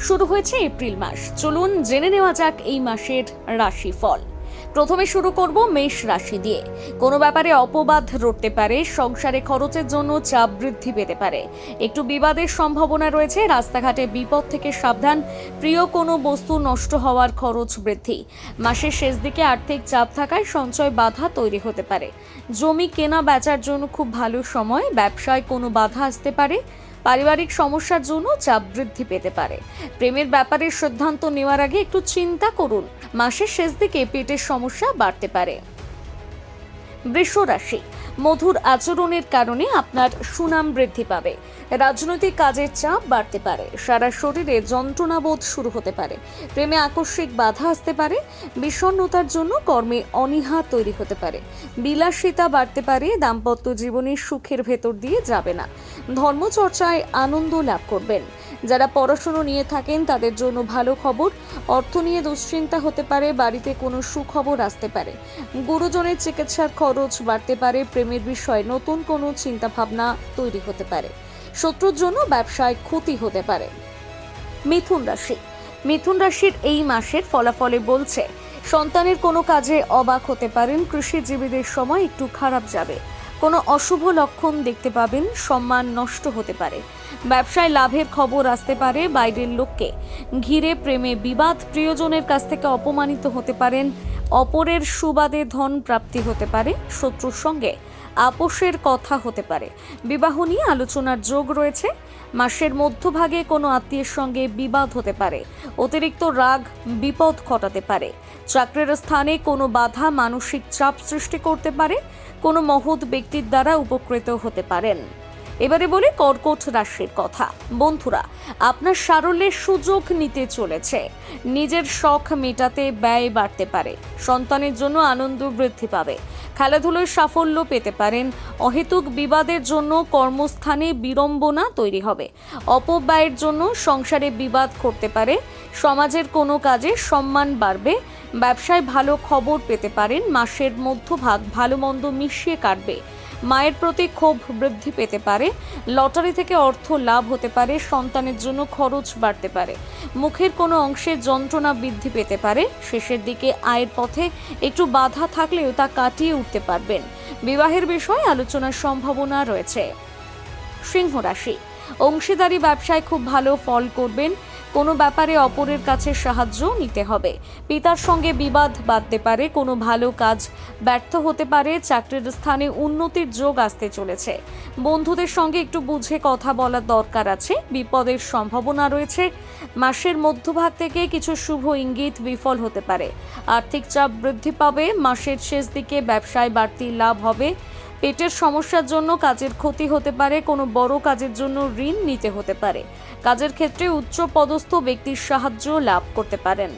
শুরু হয়েছে এপ্রিল মাস। চলুন জেনে নেওয়া যাক এই মাসের রাশিফল। প্রথমে শুরু করব মেষ রাশি দিয়ে। কোনো ব্যাপারে অপবাদ রটতে পারে, সংসারে খরচের জন্য চাপ বৃদ্ধি পেতে পারে। একটু বিবাদের সম্ভাবনা রয়েছে, রাস্তাঘাটে বিপদ থেকে সাবধান, প্রিয় কোনো বস্তু নষ্ট হওয়ার খরচ বৃদ্ধি। মাসের শেষ দিকে আর্থিক চাপ থাকায় সঞ্চয় বাধা তৈরি হতে পারে। জমি কেনা বেচার জন্য খুব ভালো সময়, ব্যবসায় কোনো বাধা আসতে পারে পারিবারিক সমস্যার জন্য চাপ বৃদ্ধি পেতে পারে। প্রেমের ব্যাপারে সিদ্ধান্ত নেওয়ার আগে একটু চিন্তা করুন। মাসের শেষ দিকে পেটের সমস্যা বাড়তে পারে। বৃষ রাশি মধুর আচরণের কারণে আপনার সুনাম বৃদ্ধি পাবে। রাজনৈতিক কাজের চাপ বাড়তে পারে। সারা শরীরে যন্ত্রণাবোধ শুরু হতে পারে। প্রেমে আকস্মিক বাধা আসতে পারে। বিষণ্ণতার জন্য কর্মে অনীহা তৈরি হতে পারে। বিলাসিতা বাড়তে পারে। দাম্পত্য জীবনের সুখের ভেতর দিয়ে যাবে না। ধর্মচর্চায় আনন্দ লাভ করবেন। যারা পড়াশুনো নিয়ে থাকেন, তাদের জন্য ভালো খবর। অর্থ নিয়ে দুশ্চিন্তা হতে পারে, বাড়িতে কোনো সুখবর আসতে পারে। গুরুজনের চিকিৎসার খরচ বাড়তে পারে, প্রেমের বিষয়ে নতুন কোনো চিন্তাভাবনা তৈরি হতে পারে। শত্রুর জন্য ব্যবসায় ক্ষতি হতে পারে। মিথুন রাশি। মিথুন রাশির এই মাসের ফলাফলে বলছে, সন্তানের কোনো কাজে অবাক হতে পারেন, কৃষিজীবীদের সময় একটু খারাপ যাবে। কোনো অশুভ লক্ষণ দেখতে পাবেন, সম্মান নষ্ট হতে পারে। ব্যবসায় লাভের খবর আসতে পারে বাইরের লোককে। ঘিরে প্রেমে বিবাদ, প্রিয়জনের কাছ থেকে অপমানিত হতে পারেন, অপরের সুবাদে ধন প্রাপ্তি হতে পারে, শত্রুর সঙ্গে আপোষের কথা হতে পারে। বিবাহ নিয়ে আলোচনার যোগ রয়েছে। মাসের মধ্যভাগে কোনো আত্মীয়ের সঙ্গে বিবাদ হতে পারে। অতিরিক্ত রাগ, বিপদ ঘটাতে পারে। চাকরির স্থানে কোনো বাধা, মানসিক চাপ সৃষ্টি করতে পারে। কোনো মহৎ ব্যক্তির দ্বারা উপকৃত হতে পারেন। এবারে বলি কর্কট রাশির কথা। বন্ধুরা, আপনার সারল্যের সুযোগ নিতে চলেছে। নিজের শখ মেটাতে ব্যয় বাড়তে পারে। সন্তানের জন্য আনন্দ বৃদ্ধি পাবে। খেলাধুলোয় সাফল্য পেতে পারেন। অহেতুক বিবাদের জন্য কর্মস্থানে বিড়ম্বনা তৈরি হবে। অপব্যয়ের জন্য সংসারে বিবাদ করতে পারে। সমাজের কোনো কাজে সম্মান বাড়বে। ব্যবসায় ভালো খবর পেতে পারেন। মাসের মধ্যভাগ ভালো মন্দ মিশিয়ে কাটবে। মায়ের প্রতি ক্ষোভ বৃদ্ধি পেতে পারে, লটারি থেকে অর্থ লাভ হতে পারে, সন্তানের জন্য খরচ বাড়তে পারে। মুখের কোনো অংশে যন্ত্রণা বৃদ্ধি পেতে পারে, শেষের দিকে আয়ের পথে একটু বাধা থাকলেও তা কাটিয়ে উঠতে পারবেন। বিবাহের বিষয়ে আলোচনার সম্ভাবনা রয়েছে। সিংহ রাশি, অংশীদারি ব্যবসায় খুব ভালো ফল করবেন কোনো ব্যাপারে অপরের কাছে সাহায্য নিতে হবে। পিতার সঙ্গে বিবাদ বাঁধতে পারে, কোনো ভালো কাজ ব্যর্থ হতে পারে, চাকরির স্থানে উন্নতির যোগ আসতে চলেছে। বন্ধুদের সঙ্গে একটু বুঝে কথা বলার দরকার আছে, বিপদের সম্ভাবনা রয়েছে। মাসের মধ্যভাগ থেকে কিছু শুভ ইঙ্গিত বিফল হতে পারে। আর্থিক চাপ বৃদ্ধি পাবে, মাসের শেষ দিকে ব্যবসায় বাড়তি লাভ হবে পেটের সমস্যার জন্য কাজের ক্ষতি হতে পারে, কোনো বড় কাজের জন্য ঋণ নিতে হতে পারে। কাজের ক্ষেত্রে উচ্চ পদস্থ ব্যক্তির সাহায্য লাভ করতে পারেন।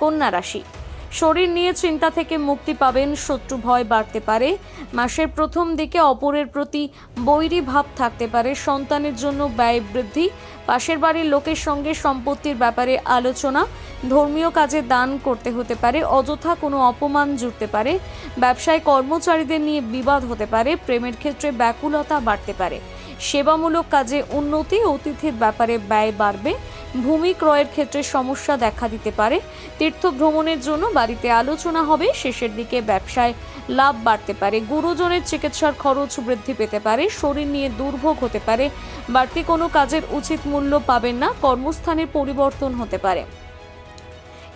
কন্যা রাশি। শরীর নিয়ে চিন্তা থেকে মুক্তি পাবেন শত্রু ভয় বাড়তে পারে। মাসের প্রথম দিকে অপরের প্রতি বৈরী ভাব থাকতে পারে। সন্তানের জন্য ব্যয় বৃদ্ধি। পাশের বাড়ির লোকের সঙ্গে সম্পত্তির ব্যাপারে আলোচনা। ধর্মীয় কাজে দান করতে হতে পারে। অযথা কোনো অপমান জুড়তে পারে। ব্যবসায় কর্মচারীদের নিয়ে বিবাদ হতে পারে। প্রেমের ক্ষেত্রে ব্যাকুলতা বাড়তে পারে। সেবামূলক কাজে উন্নতি, অতিথির ব্যাপারে ব্যয় বাড়বে। ভূমি ক্রয়ের ক্ষেত্রে সমস্যা দেখা দিতে পারে। তীর্থ ভ্রমণের জন্য বাড়িতে আলোচনা হবে। শেষের দিকে ব্যবসায় লাভ বাড়তে পারে। গুরুজনের চিকিৎসার খরচ বৃদ্ধি পেতে পারে। শরীর নিয়ে দুর্ভোগ হতে পারে। বাড়তি কোনো কাজের উচিত মূল্য পাবেন না। কর্মস্থানের পরিবর্তন হতে পারে।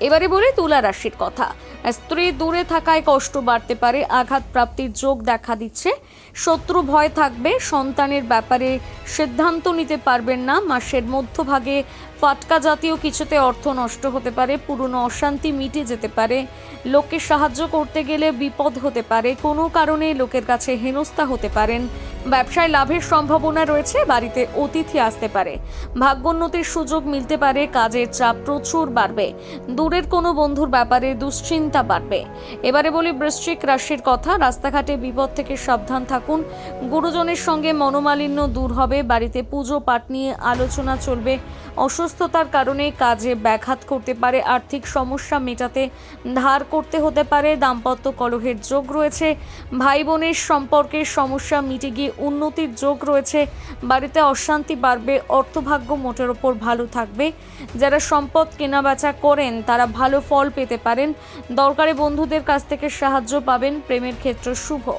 এবারে বলি তুলা রাশির কথা। স্ত্রী দূরে থাকায় কষ্ট বাড়তে পারে, আঘাত প্রাপ্তির যোগ দেখা দিচ্ছে। শত্রু ভয় থাকবে, সন্তানের ব্যাপারে সিদ্ধান্ত নিতে পারবেন না। মাসের মধ্যভাগে ফাটকা জাতীয় কিছুতে অর্থ নষ্ট হতে পারে, পুরনো অশান্তি মিটে যেতে পারে। লোককে সাহায্য করতে গেলে বিপদ হতে পারে, কোনো কারণে লোকের কাছে হেনস্থা হতে পারেন। ব্যবসায় লাভের সম্ভাবনা রয়েছে, বাড়িতে অতিথি আসতে পারে। ভাগ্যোন্নতির সুযোগ মিলতে পারে, কাজের চাপ প্রচুর বাড়বে। দূরের কোনো বন্ধুর ব্যাপারে দুশ্চিন্তা বাড়বে। এবারে বলি বৃশ্চিক রাশির কথা, রাস্তাঘাটে বিপদ থেকে সাবধান থাকুন। গুরুজনের সঙ্গে মনোমালিন্য দূর হবে, বাড়িতে পুজো পাঠ নিয়ে আলোচনা চলবে। অসুস্থতার কারণে কাজে ব্যাঘাত করতে পারে, আর্থিক সমস্যা মেটাতে ধার করতে হতে পারে, দাম্পত্য কলহের যোগ রয়েছে। ভাই বোনের সম্পর্কের সমস্যা মিটে গিয়ে উন্নতির যোগ রয়েছে। বাড়িতে অশান্তি বাড়বে, অর্থভাগ্য মোটের ওপর ভালো থাকবে। যারা সম্পদ কেনাবেচা করেন, তারা ভালো ফল পেতে পারেন। দরকারি বন্ধুদের কাছ থেকে সাহায্য পাবেন, প্রেমের ক্ষেত্র শুভ।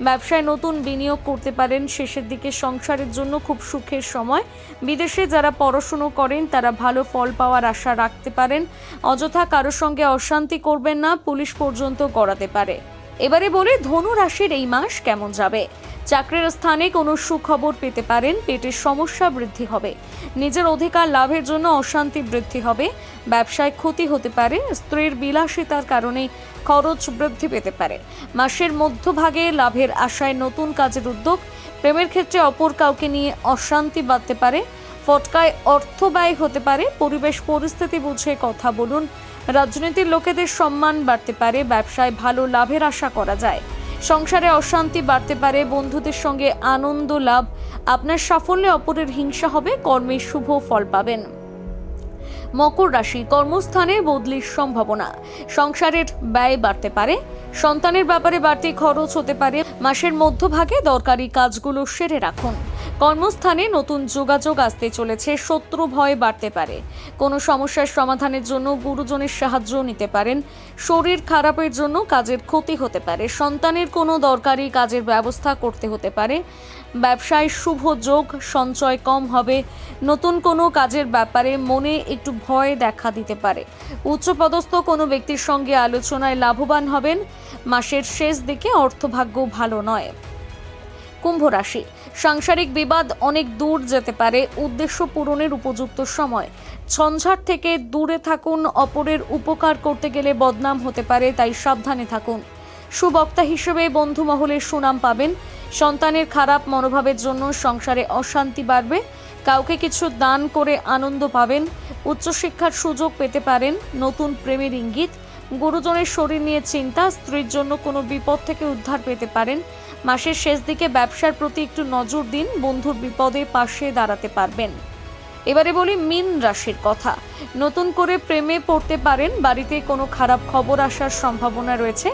ব্যবসায় নতুন বিনিয়োগ করতে পারেন, শেষের দিকে সংসারের জন্য খুব সুখের সময়। বিদেশে যারা পড়াশুনো করেন, তারা ভালো ফল পাওয়ার আশা রাখতে পারেন। অযথা কারোর সঙ্গে অশান্তি করবেন না, পুলিশ পর্যন্ত গড়াতে পারে। এবারে বলে ধনু রাশির এই মাস কেমন যাবে? চাকরির স্থানে কোনো সুখবর পেতে পারেন, পেটের সমস্যা বৃদ্ধি হবে। নিজের অধিকার লাভের জন্য অশান্তি বৃদ্ধি হবে। ব্যবসায় ক্ষতি হতে পারে, স্ত্রীর বিলাসিতার কারণে খরচ বৃদ্ধি পেতে পারে। মাসের মধ্যভাগে লাভের আশায় নতুন কাজের উদ্যোগ, প্রেমের ক্ষেত্রে অপর কাউকে নিয়ে অশান্তি বাড়তে পারে, ফটকায় অর্থ ব্যয় হতে পারে, পরিবেশ পরিস্থিতি বুঝে কথা বলুন রাজনীতির লোকেদের সম্মান বাড়তে পারে, ব্যবসায় ভালো লাভের আশা করা যায়। সংসারে অশান্তি বাড়তে পারে, বন্ধুদের সঙ্গে আনন্দ লাভ, আপনার সাফল্যে অপরের হিংসা হবে, কর্মে শুভ ফল পাবেন। মকর রাশি কর্মস্থানে বদলির সম্ভাবনা, সংসারের ব্যয় বাড়তে পারে, সন্তানের ব্যাপারে বাড়তি খরচ হতে পারে, মাসের মধ্যভাগে দরকারি কাজগুলো সেরে রাখুন। কর্মস্থানে নতুন যোগাযোগ আসতে চলেছে, শত্রু ভয় বাড়তে পারে। কোনো সমস্যার সমাধানের জন্য গুরুজনের সাহায্য নিতে পারেন। শরীর খারাপের জন্য কাজের ক্ষতি হতে পারে। সন্তানের কোনো দরকারি কাজের ব্যবস্থা করতে হতে পারে। ব্যবসায় শুভ যোগ, সঞ্চয় কম হবে। নতুন কোনো কাজের ব্যাপারে মনে একটু ভয় দেখা দিতে পারে। উচ্চপদস্থ কোনো ব্যক্তির সঙ্গে আলোচনায় লাভবান হবেন। মাসের শেষ দিকে অর্থভাগ্য ভালো নয়। কুম্ভ রাশি। সাংসারিক বিবাদ অনেক দূর যেতে পারে, উদ্দেশ্য পূরণের উপযুক্ত সময়। ঝঞ্ঝাট থেকে দূরে থাকুন, অপরের উপকার করতে গেলে বদনাম হতে পারে, তাই সাবধানে থাকুন। সুবক্তা হিসেবে বন্ধু মহলের সুনাম পাবেন। সন্তানের খারাপ মনোভাবের জন্য সংসারে অশান্তি বাড়বে। কাউকে কিছু দান করে আনন্দ পাবেন। উচ্চশিক্ষার সুযোগ পেতে পারেন নতুন প্রেমের ইঙ্গিত। গুরুজনের শরীর নিয়ে চিন্তা, স্ত্রীর জন্য কোনো বিপদ থেকে উদ্ধার পেতে পারেন। মাসের শেষ দিকে ব্যবসার প্রতি একটু নজর দিন, বন্ধুর বিপদে পাশে দাঁড়াতে পারবেন। এবারে বলি মিন রাশির কথা। নতুন করে প্রেমে পড়তে পারেন, বাড়িতে কোনো খারাপ খবর আসার সম্ভাবনা রয়েছে।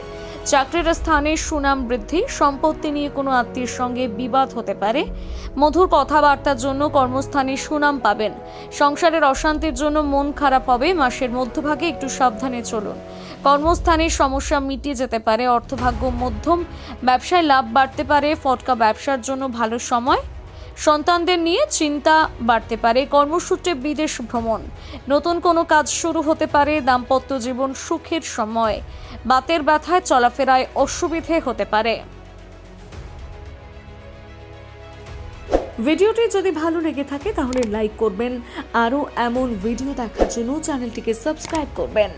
চাকরির স্থানে সুনাম বৃদ্ধি, সম্পত্তি নিয়ে কোনো আত্মীয়ের সঙ্গে বিবাদ হতে পারে। মধুর কথাবার্তার জন্য কর্মস্থানে সুনাম পাবেন। সংসারের অশান্তির জন্য মন খারাপ হবে, মাসের মধ্যভাগে একটু সাবধানে চলুন। কর্মস্থানের সমস্যা মিটিয়ে যেতে পারে। অর্থভাগ্য মধ্যম, ব্যবসায় লাভ বাড়তে পারে। ফটকা ব্যবসার জন্য ভালো সময়। সন্তানদের নিয়ে চিন্তা বাড়তে পারে। কর্মসূত্রে বিদেশ ভ্রমণ। নতুন কোনো কাজ শুরু হতে পারে। দাম্পত্য জীবন সুখের সময়। বাতের ব্যথায় চলাফেরায় অসুবিধে হতে পারে। ভিডিওটি যদি ভালো লেগে থাকে, তাহলে লাইক করবেন। আরও এমন ভিডিও দেখার জন্য চ্যানেলটিকে সাবস্ক্রাইব করবেন।